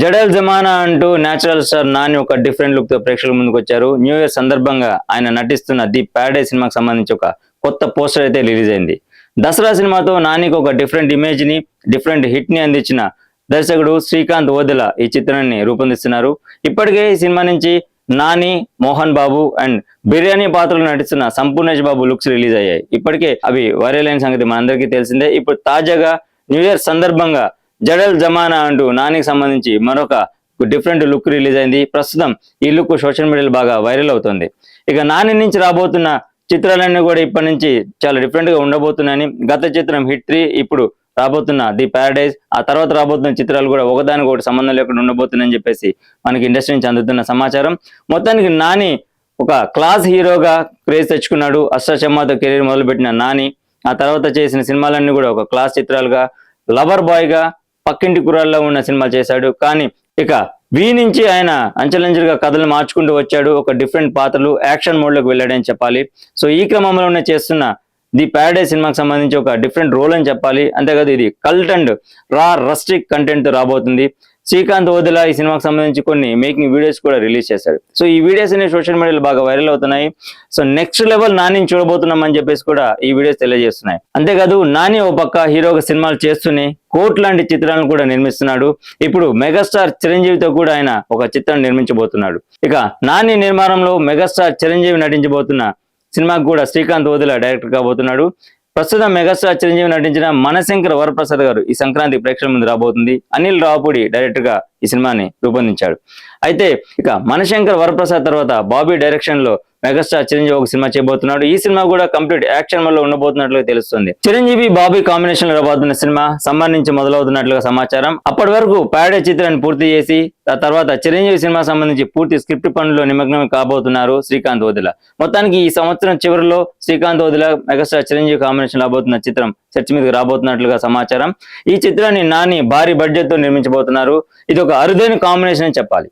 జడల్ జమానా అంటూ natural star Nani ఒక different లుక్తో ప్రేక్షకుల ముందుకు వచ్చారు. న్యూ ఇయర్ సందర్భంగా ఆయన నటిస్తున్న ది ప్యాడే సినిమాకి సంబంధించి ఒక కొత్త పోస్టర్ అయితే రిలీజ్ అయింది. దసరా సినిమాతో నానికి ఒక డిఫరెంట్ ఇమేజ్ని డిఫరెంట్ హిట్ని అందించిన దర్శకుడు శ్రీకాంత్ ఓదెల ఈ చిత్రాన్ని రూపొందిస్తున్నారు. ఇప్పటికే ఈ సినిమా నుంచి నాని మోహన్ బాబు అండ్ బిర్యానీ పాత్రలు నటిస్తున్న సంపూర్ణేష్ బాబు లుక్స్ రిలీజ్ అయ్యాయి. ఇప్పటికే అవి వైరల్ అయిన సంగతి మనందరికీ తెలిసిందే. ఇప్పుడు తాజాగా న్యూ ఇయర్ సందర్భంగా జడల్ జమానా అంటూ నానికి సంబంధించి మరొక డిఫరెంట్ లుక్ రిలీజ్ అయింది. ప్రస్తుతం ఈ లుక్ సోషల్ మీడియాలో బాగా వైరల్ అవుతుంది. ఇక నాని నుంచి రాబోతున్న చిత్రాలన్నీ కూడా ఇప్పటి నుంచి చాలా డిఫరెంట్గా ఉండబోతున్నాయని గత చిత్రం హిట్ త్రీ ఇప్పుడు రాబోతున్న ది ప్యారడైజ్ ఆ తర్వాత రాబోతున్న చిత్రాలు కూడా ఒకదానికి ఒకటి సంబంధం లేకుండా ఉండబోతున్నాయని చెప్పేసి మనకి ఇండస్ట్రీ నుంచి అందుతున్న సమాచారం. మొత్తానికి నాని ఒక క్లాస్ హీరోగా క్రేజ్ తెచ్చుకున్నాడు. అష్టచమ్మాతో కెరీర్ మొదలుపెట్టిన నాని ఆ తర్వాత చేసిన సినిమాలన్నీ కూడా ఒక క్లాస్ చిత్రాలుగా లవర్ బాయ్గా పక్కింటి కురాల్లో ఉన్న సినిమాలు చేశాడు. కానీ ఇక వి నుంచి ఆయన అంచెలంచెలుగా కథలు మార్చుకుంటూ వచ్చాడు. ఒక డిఫరెంట్ పాత్రలు యాక్షన్ మోడ్లోకి వెళ్ళాడని చెప్పాలి. సో ఈ క్రమంలోనే చేస్తున్న ది ప్యారడైజ్ సినిమాకి సంబంధించి ఒక డిఫరెంట్ రోల్ అని చెప్పాలి. అంతేకాదు ఇది కల్ట్ అండ్ రా రస్టిక్ కంటెంట్తో రాబోతుంది. శ్రీకాంత్ ఓదెలా ఈ సినిమాకి సంబంధించి కొన్ని మేకింగ్ వీడియోస్ కూడా రిలీజ్ చేశాడు. సో ఈ వీడియోస్ అనేవి సోషల్ మీడియాలో బాగా వైరల్ అవుతున్నాయి. సో నెక్స్ట్ లెవెల్ నాని చూడబోతున్నాం అని చెప్పేసి కూడా ఈ వీడియోస్ తెలియజేస్తున్నాయి. అంతేకాదు నాని ఓ పక్క హీరోగా సినిమాలు చేస్తూనే కోట్ లాంటి చిత్రాలను కూడా నిర్మిస్తున్నాడు. ఇప్పుడు మెగాస్టార్ చిరంజీవితో కూడా ఆయన ఒక చిత్రం నిర్మించబోతున్నాడు. ఇక నాని నిర్మాణంలో మెగాస్టార్ చిరంజీవి నటించబోతున్న సినిమాకు కూడా శ్రీకాంత్ ఓదెల డైరెక్టర్ కాబోతున్నాడు. ప్రస్తుతం మెగాస్టార్ చిరంజీవి నటించిన మనశంకర్ వరప్రసాద్ గారు ఈ సంక్రాంతి ప్రేక్షకుల ముందు రాబోతుంది. అనిల్ రావుపూడి డైరెక్టర్గా ఈ సినిమాని రూపొందించాడు. అయితే ఇక మనశంకర్ వరప్రసాద్ తర్వాత బాబీ డైరెక్షన్లో మెగాస్టార్ చిరంజీవి ఒక సినిమా చేయబోతున్నాడు. ఈ సినిమా కూడా కంప్లీట్ యాక్షన్లో ఉండబోతున్నట్లుగా తెలుస్తుంది. చిరంజీవి బాబీ కాంబినేషన్లో రాబోతున్న సినిమా సమ్మర్ నుంచి మొదలవుతున్నట్లుగా సమాచారం. అప్పటి వరకు ప్యాడే చిత్రాన్ని పూర్తి చేసి ఆ తర్వాత చిరంజీవి సినిమా సంబంధించి పూర్తి స్క్రిప్ట్ పనుల్లో నిమగ్నం కాబోతున్నారు శ్రీకాంత్ ఓదిల మొత్తానికి ఈ సంవత్సరం చివరిలో శ్రీకాంత్ ఓదిల మెగాస్టార్ చిరంజీవి కాంబినేషన్ రాబోతున్న చిత్రం చర్చ మీదకి రాబోతున్నట్లుగా సమాచారం. ఈ చిత్రాన్ని నాని భారీ బడ్జెట్తో నిర్మించబోతున్నారు. ఇది ఒక అరుదైన కాంబినేషన్ అని చెప్పాలి.